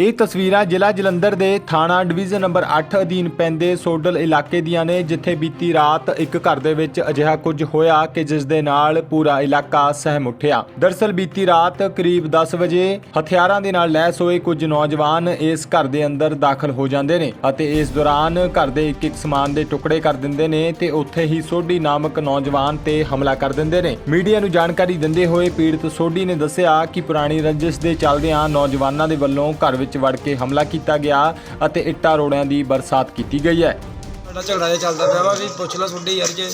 ਇਹ ਤਸਵੀਰਾਂ ਜ਼ਿਲ੍ਹਾ ਜਲੰਧਰ ਦੇ ਥਾਣਾ ਡਿਵੀਜ਼ਨ ਨੰਬਰ 8 ਅਧੀਨ ਪੈਂਦੇ ਸੋਡਲ ਇਲਾਕੇ ਦੀਆਂ ਨੇ, ਜਿੱਥੇ ਬੀਤੀ ਰਾਤ ਇੱਕ ਘਰ ਦੇ ਵਿੱਚ ਅਜਿਹਾ ਕੁਝ ਹੋਇਆ ਕਿ ਜਿਸ ਦੇ ਨਾਲ ਪੂਰਾ ਇਲਾਕਾ ਸਹਿਮ ਉੱਠਿਆ। ਦਰਸਲ ਬੀਤੀ ਰਾਤ ਕਰੀਬ 10 ਵਜੇ ਹਥਿਆਰਾਂ ਦੇ ਨਾਲ ਲੈਸ ਹੋਏ ਕੁਝ ਨੌਜਵਾਨ ਇਸ ਘਰ ਦੇ ਅੰਦਰ ਦਾਖਲ ਹੋ ਜਾਂਦੇ ਨੇ ਅਤੇ ਇਸ ਦੌਰਾਨ ਘਰ ਦੇ ਇੱਕ ਇੱਕ ਸਮਾਨ ਦੇ ਟੁਕੜੇ ਕਰ ਦਿੰਦੇ ਨੇ ਤੇ ਉੱਥੇ ਹੀ ਸੋਢੀ ਨਾਮਕ ਨੌਜਵਾਨ ਤੇ ਹਮਲਾ ਕਰ ਦਿੰਦੇ ਨੇ। ਮੀਡੀਆ ਨੂੰ ਜਾਣਕਾਰੀ ਦਿੰਦੇ ਹੋਏ ਪੀੜਤ ਸੋਢੀ ਨੇ ਦੱਸਿਆ ਕਿ ਪੁਰਾਣੀ ਰੰਜਿਸ਼ ਦੇ ਚੱਲਦਿਆਂ ਨੌਜਵਾਨਾਂ ਦੇ ਵੱਲੋਂ ਘਰ ਵਿੱਚ ਵੜ ਕੇ ਹਮਲਾ ਕੀਤਾ ਗਿਆ ਅਤੇ ਇੱਟਾਂ ਰੋੜਿਆਂ ਦੀ ਬਰਸਾਤ ਕੀਤੀ ਗਈ ਹੈ। ਸਾਡਾ ਝਗੜਾ ਜਿਹਾ ਚੱਲਦਾ ਪਿਆ ਵਾ ਵੀ ਪੁੱਛ ਲੈ ਸੁਣਦੇ ਯਾਰ ਜੇ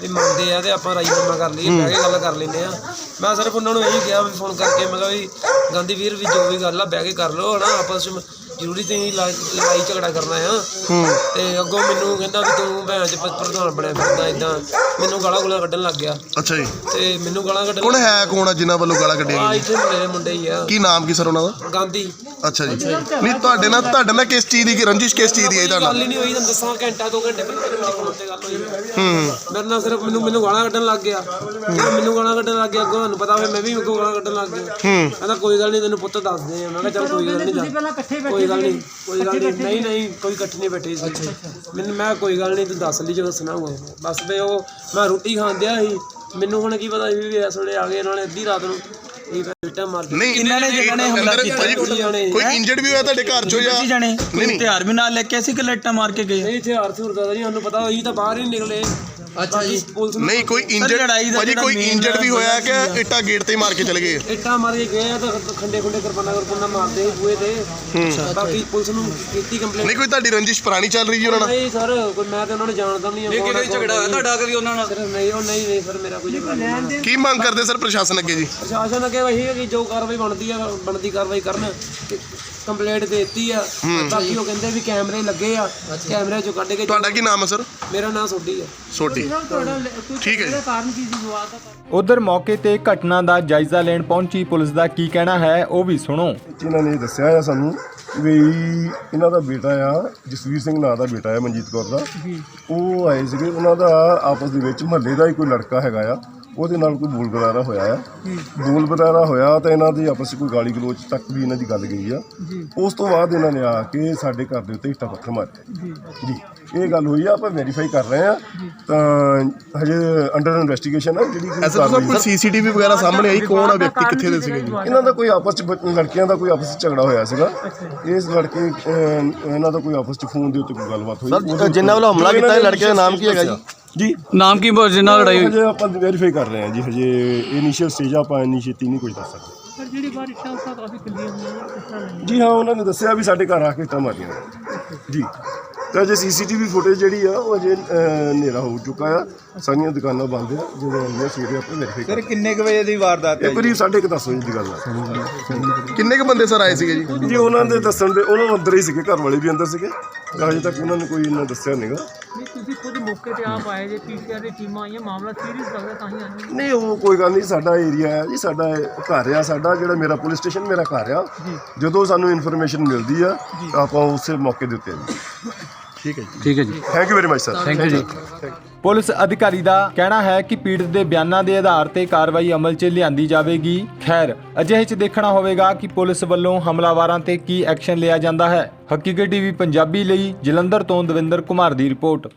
ਵੀ ਮੰਨਦੇ ਆ ਤੇ ਆਪਾਂ ਰਾਈ ਮਾਮਾ ਕਰ ਲਈਏ, ਬਹਿ ਕੇ ਗੱਲ ਕਰ ਲੈਂਦੇ ਆ। ਮੈਂ ਸਿਰਫ ਉਹਨਾਂ ਨੂੰ ਇਹੀ ਕਿਹਾ ਵੀ ਫੋਨ ਕਰਕੇ, ਮੈਂ ਕਿਹਾ ਵੀ ਗਾਂਧੀ ਵੀਰ ਵੀ ਜੋ ਵੀ ਗੱਲ ਆ ਬਹਿ ਕੇ ਕਰ ਲਓ ਹਨਾ? ਆਪਸ ਵਿੱਚ ਜ਼ਰੂਰੀ ਤੇ ਨਹੀਂ ਲੜਾਈ ਲੜਾਈ ਝਗੜਾ ਕਰਨਾ ਆ। ਤੇ ਅੱਗੋਂ ਮੈਨੂੰ ਕਹਿੰਦਾ ਵੀ ਤੂੰ ਭੈਣ ਚ ਪ- ਪ੍ਰਧਾਨ ਬਣਿਆ ਫਿਰਦਾ ਇਦਾਂ ਮੈਨੂੰ ਗਾਲਾਂ ਗੁਲਾਂ ਕੱਢਣ ਲੱਗ ਗਿਆ। ਅੱਛਾ ਜੀ। ਤੇ ਮੈਨੂੰ ਗਾਲਾਂ ਕੱਢਣ ਕੌਣ ਹੈ ਕੌਣ ਆ ਜਿਨ੍ਹਾਂ ਵੱਲੋਂ ਗਾਲਾਂ ਕੱਢੀਆਂ ਆ ਗਈਆਂ? ਇੱਥੇ ਮੁੰਡੇ ਦੇ ਮੁੰਡੇ ਹੀ ਆ। ਕੀ ਨਾਮ ਕੀ ਸਰ ਉਹਨਾਂ ਦਾ? ਗਾਂਧੀ। ਅੱਛਾ ਜੀ। ਨਹੀਂ ਤੁਹਾਡੇ ਨਾਲ ਤੁਹਾਡੇ ਨਾਲ ਕਿਸ ਚੀਜ਼ ਦੀ ਕੀ ਰੰਜਿਸ਼ ਕਿਸ ਚੀਜ਼ ਦੀ ਹੈ ਤੁਹਾਡਾ ਗੱਲ ਹੀ ਨਹੀਂ ਹੋਈ ਤੁਹਾਨੂੰ ਦੱਸਾਂ ਘੰਟਾ ਦੋ ਘੰਟੇ ਪਹਿਲਾਂ ਮੇਰੇ ਫੋਨ ਤੇ ਗੱਲ ਹੋਈ। ਹੂੰ। ਮੇਰੇ ਨਾਲ ਸਿਰਫ ਮੈਨੂੰ ਮੈਨੂੰ ਗਾਲਾਂ ਕੱਢਣ ਲੱਗ ਗਿਆ। ਜਦੋਂ ਮੈਨੂੰ ਗਾਲਾਂ ਕੱਢਣ ਲੱਗ ਗਿਆ ਅੱਗੋਂ ਤੁਹਾਨੂੰ ਪਤਾ ਹੋਵੇ ਮੈਂ ਵੀ ਅੱਗੋਂ ਗਾਲਾਂ ਕੱਢਣ ਲੱਗ ਗਿਆ। ਹੂੰ। ਕਹਿੰਦਾ ਕੋਈ ਗੱਲ ਨਹੀਂ ਤੈਨੂੰ ਪੁੱਤ ਦੱਸਦੇ ਆ। ਮੈਂ ਕਿਹਾ ਚੱਲ ਕੋਈ ਗੱਲ ਨਹੀਂ ਕੋਈ ਗੱਲ ਨਹੀਂ ਕੋਈ ਗੱਲ ਨਹੀਂ। ਨਹੀਂ ਨਹੀਂ ਕੋਈ ਇਕੱਠੇ ਨਹੀਂ ਬੈਠੇ ਸੀ। ਮੈਨੂੰ ਮੈਂ ਕੋਈ ਗੱਲ ਨਹੀਂ ਤੂੰ ਦੱਸ ਲਈ ਜੋ ਦੱਸਣਾ ਹੋਊਗਾ ਬਸ ਵੀ ਉਹ ਮੈਂ ਰੋਟੀ ਖਾਣ ਦਿਆ ਸੀ। ਮੈਨੂੰ ਹੁਣ ਕੀ ਪਤਾ ਸੀ ਵੀ ਇਸ ਵੇਲੇ ਆ ਗਏ ਇਹਨਾਂ ਨੇ ਅੱਧੀ ਰਾਤ ਨੂੰ। ਇਹ ਬੇਟਾ ਮਾਰ ਦਿੱਤਾ। ਨਹੀਂ ਕਿੰਨਾਂ ਨੇ ਜਿਹਨਾਂ ਨੇ ਹਮਲਾ ਕੀਤਾ? ਕੋਈ ਜਾਣੇ ਕੋਈ ਇੰਜਰਡ ਵੀ ਹੋਇਆ ਤੁਹਾਡੇ ਘਰ ਚੋਂ ਜਾਂ? ਜਾਣੇ ਨਹੀਂ, ਕੋਈ ਨਹੀਂ। ਹਥਿਆਰ ਵੀ ਨਾਲ ਲੈ ਕੇ ਅਸੀਂ ਕਿ ਲੱਟਾਂ ਮਾਰ ਕੇ ਗਏ? ਨਹੀਂ ਹਥਿਆਰ ਥੁਰ ਦਾ ਨਹੀਂ ਸਾਨੂੰ ਪਤਾ ਹੋਈ ਤਾਂ ਬਾਹਰ ਹੀ ਨਿਕਲੇ। ਅੱਛਾ ਜੀ। ਪੁਲਿਸ ਨੂੰ ਨਹੀਂ ਕੋਈ ਇੰਜਰਡ ਲੜਾਈ ਦਾ ਭਾਜੀ ਜਿਹੜਾ ਕੋਈ main ਇੰਜਰਡ ਵੀ ਹੋਇਆ ਕਿ ਸੀਗਾ। ਇੱਟਾਂ ਗੇਟ ਤੇ ਹੀ ਮਾਰ ਕੇ ਚਲੇ ਗਏ? ਇੱਟਾਂ ਮਾਰ ਕੇ ਗਏ ਆ ਤਾਂ ਖੰਡੇ ਖੁੰਡੇ ਕਿਰਪਾਨਾ ਕਿਰਪਾਨਾ ਮਾਰਦੇ ਸੀ ਬੂਏ ਤੇ। ਬਾਕੀ ਪੁਲਿਸ ਨੂੰ ਕੀਤੀ ਕੰਪਲੇਂਟ ਨਹੀਂ ਕੋਈ ਤੁਹਾਡੀ ਰੰਜਿਸ਼ ਪੁਰਾਣੀ ਚੱਲ ਰਹੀ ਜੀ ਉਹਨਾਂ ਨਾਲ? ਨਹੀਂ ਸਰ ਕੋਈ ਮੈਂ ਤਾਂ ਉਹਨਾਂ ਨੂੰ ਜਾਣਦਾ ਨਹੀਂ ਇਹ ਕਿਹੜੇ ਝਗੜਾ ਹੋਇਆ ਤੁਹਾਡਾ ਕਦੀ ਉਹਨਾਂ ਨਾਲ? ਨਹੀਂ ਉਹ ਨਹੀਂ ਨਹੀਂ ਸਰ ਮੇਰਾ ਕੋਈ ਝਗੜਾ ਨਹੀਂ ਉਹਨਾਂ ਨਾਲ। ਕੀ ਮੰਗ ਕਰਦੇ ਸਰ ਪ੍ਰਸ਼ਾਸਨ ਅੱਗੇ ਜੀ? ਪ੍ਰਸ਼ਾਸਨ ਅੱਗੇ ਇਹੀ ਹੈ ਕਿ ਜੋ ਕਾਰਵਾਈ ਬਣਦੀ ਆ ਬਣਦੀ ਕਾਰਵਾਈ ਕਰਨ ਕੰਪਲੇਂਟ ਦੇਤੀ ਆ। ਬਾਕੀ ਉਹ ਕਹਿੰਦੇ ਵੀ ਕੈਮਰੇ ਲੱਗੇ ਆ। ਕੈਮਰੇ ਚੋਂ ਕੱਢ ਕੇ ਤੁਹਾਡਾ ਕੀ ਨਾਮ ਹੈ ਸਰ? ਮੇਰਾ ਨਾਮ ਸੋਢੀ ਆ। ਸੋਟੀ ਠੀਕ ਹੈ ਜੀ। ਉਧਰ ਮੌਕੇ ਤੇ ਘਟਨਾ ਦਾ ਜਾਇਜ਼ਾ ਲੈਣ ਪਹੁੰਚੀ ਪੁਲਿਸ ਦਾ ਕੀ ਕਹਿਣਾ ਹੈ ਉਹ ਵੀ ਸੁਣੋ। ਇਹਨਾਂ ਨੇ ਦੱਸਿਆ ਆ ਸਾਨੂੰ ਵੀ ਇਹਨਾਂ ਦਾ ਬੇਟਾ ਆ ਜਸਵੀਰ ਸਿੰਘ ਨਾਂ ਦਾ ਬੇਟਾ ਆ ਮਨਜੀਤ ਕੌਰ ਦਾ। ਉਹ ਆਏ ਸੀਗੇ ਉਹਨਾਂ ਦਾ ਆਪਸ ਦੇ ਵਿੱਚ ਮਹੱਲੇ ਦਾ ਹੀ ਕੋਈ ਲੜਕਾ ਹੈਗਾ ਆ। ਉਹਦੇ ਨਾਲ ਕੋਈ ਬੋਲ ਬਰਾਰਾ ਹੋਇਆ ਆ। ਬੋਲ ਬਰਾਰਾ ਹੋਇਆ ਤਾਂ ਇਹਨਾਂ ਦੀ ਆਪਸ ਵਿੱਚ ਕੋਈ ਗਾਲੀ ਗਲੋਚ ਤੱਕ ਵੀ ਇਹਨਾਂ ਦੀ ਗੱਲ ਗਈ ਆ। ਉਸ ਤੋਂ ਬਾਅਦ ਇਹਨਾਂ ਨੇ ਆ ਕੇ ਸਾਡੇ ਘਰ ਦੇ ਉੱਤੇ ਇੱਟਾਂ ਪੱਥਰ ਮਾਰੇ ਜੀ। ਇਹ ਗੱਲ ਹੋਈ ਆ ਆਪਾਂ ਵੈਰੀਫਾਈ ਕਰ ਰਹੇ ਆ। ਤਾਂ ਹਜੇ ਅੰਡਰ ਇਨਵੈਸਟੀਗੇਸ਼ਨ ਆ ਜਿਹੜੀ ਕੋਈ ਸੀਸੀਟੀਵੀ ਵਗੈਰਾ ਸਾਹਮਣੇ ਆਈ? ਕੌਣ ਆ ਵਿਅਕਤੀ? ਕਿੱਥੇ ਦੇ ਸੀਗੇ ਜੀ? ਇਹਨਾਂ ਦਾ ਕੋਈ ਆਪਸ ਚ ਬ- ਲੜਕੀਆਂ ਦਾ ਕੋਈ ਆਪਸ ਚ ਝਗੜਾ ਹੋਇਆ ਸੀਗਾ। ਇਸ ਲੜਕੇ ਇਹਨਾਂ ਦਾ ਕੋਈ ਆਪਸ ਚ ਫੋਨ ਦੇ ਉੱਤੇ ਕੋਈ ਗੱਲਬਾਤ ਹੋਈ। ਸਰ, ਜਿਨ੍ਹਾਂ ਵੱਲੋਂ ਹਮਲਾ ਕੀਤਾ ਇਹ ਲੜਕੇ ਦਾ ਨਾਮ ਕੀ ਹੈਗਾ ਜੀ? ਜੀ। ਨਾਮ ਕੀ ਬੋਲ ਜਿੰਨਾ ਲੜਾਈ ਹੋਈ? ਹਜੇ ਆਪਾਂ ਵੈਰੀਫਾਈ ਕਰ ਰਹੇ ਹਾਂ ਜੀ ਹਜੇ ਇਨੀਸ਼ੀਅਲ ਸਟੇਜ ਆ, ਆਪਾਂ ਇੰਨੀ ਛੇਤੀ ਨਹੀਂ ਕੁਝ ਦੱਸ ਸਕਦੇ। ਪਰ ਜਿਹੜੀ ਬਾਰ ਇੱਟਾਂ ਉਸ ਕਾਫੀ ਕਲੀਅਰ ਹੋਈਆਂ ਕਿਸ ਤਰ੍ਹਾਂ ਨਹੀਂ ਜੀ ਹਾਂ ਉਹਨਾਂ ਨੇ ਦੱਸਿਆ ਵੀ ਸਾਡੇ ਘਰ ਆ ਕੇ ਇੱਟਾਂ ਮਾਰੀਆਂ ਨੇ। ਜੀ। ਤਾਂ ਜੇ ਸੀਸੀਟੀਵੀ ਫੁਟੇਜ ਜਿਹੜੀ ਆ ਉਹ ਅਜੇ ਹਨੇਰਾ ਹੋ ਚੁੱਕਾ ਆ। ਸਾਰੀਆਂ ਦੁਕਾਨਾਂ ਬੰਦ ਆ ਜਦੋਂ ਆਉਂਦੀਆਂ ਸਵੇਰੇ ਆਪਾਂ ਵੈਰੀਫਾਈ ਕਰ ਕਿੰਨੇ ਕੁ ਵਜੇ ਦੀ ਵਾਰਦਾਤ ਇਹ ਕਰੀਬ 10:30 ਵਜੇ ਦੀ ਗੱਲ ਆ। ਕਿੰਨੇ ਕੁ ਬੰਦੇ ਸਰ ਆਏ ਸੀਗੇ ਜੀ? ਜੀ ਉਹਨਾਂ ਦੇ ਦੱਸਣ ਦੇ ਉਹਨਾਂ ਅੰਦਰ ਹੀ ਸੀਗੇ ਘਰ ਵਾਲੇ ਵੀ ਅੰਦਰ ਸੀਗੇ। ਅਜੇ ਤੱਕ ਉਹਨਾਂ ਨੇ ਕੋਈ ਇਹਨਾਂ ਦੱਸਿਆ ਨਹੀਂਗਾ ਨਹੀਂ ਤੁਸੀਂ ਖੁਦ ਮੌਕੇ ਤੇ ਆਪ ਆਏ ਜੇ ਪੀਸੀਆਰ ਦੀ ਟੀਮਾਂ ਆਈਆਂ ਮਾਮਲਾ ਸੀਰੀਅਸ ਲੱਗਦਾ ਤਾਂ ਹੀ ਆਏ ਨਹੀਂ ਉਹ ਕੋਈ ਗੱਲ ਨਹੀਂ ਸਾਡਾ ਏਰੀਆ ਹੈ ਜੀ ਸਾਡਾ ਘਰ ਆ ਸਾਡਾ ਜਿਹੜਾ ਮੇਰਾ ਪੁਲਿਸ ਸਟੇਸ਼ਨ ਮੇਰਾ ਘਰ ਆ। ਜਦੋਂ ਸਾਨੂੰ ਇਨਫੋਰਮੇਸ਼ਨ ਮਿਲਦੀ ਆ ਤਾਂ ਆਪਾਂ ਉਸੇ ਮੌਕੇ ਦੇ ਉੱਤੇ ਠੀਕ ਹੈ ਜੀ। ਠੀਕ ਹੈ ਜੀ। Thank you very much sir thank you ਜੀ। ਪੁਲਿਸ ਅਧਿਕਾਰੀ ਦਾ ਕਹਿਣਾ ਹੈ ਕਿ ਪੀੜਤ ਦੇ ਬਿਆਨਾਂ ਦੇ ਆਧਾਰ ਤੇ ਕਾਰਵਾਈ ਅਮਲ 'ਚ ਲਿਆਂਦੀ ਜਾਵੇਗੀ। ਖੈਰ ਅਜਿਹੇ 'ਚ ਦੇਖਣਾ ਹੋਵੇਗਾ ਕਿ ਪੁਲਿਸ ਵੱਲੋਂ ਹਮਲਾਵਾਰਾਂ ਤੇ ਕੀ ਐਕਸ਼ਨ ਲਿਆ ਜਾਂਦਾ ਹੈ। ਹਕੀਕਤ ਟੀਵੀ ਪੰਜਾਬੀ ਲਈ ਜਲੰਧਰ ਤੋਂ ਦਵਿੰਦਰ ਕੁਮਾਰ ਦੀ ਰਿਪੋਰਟ।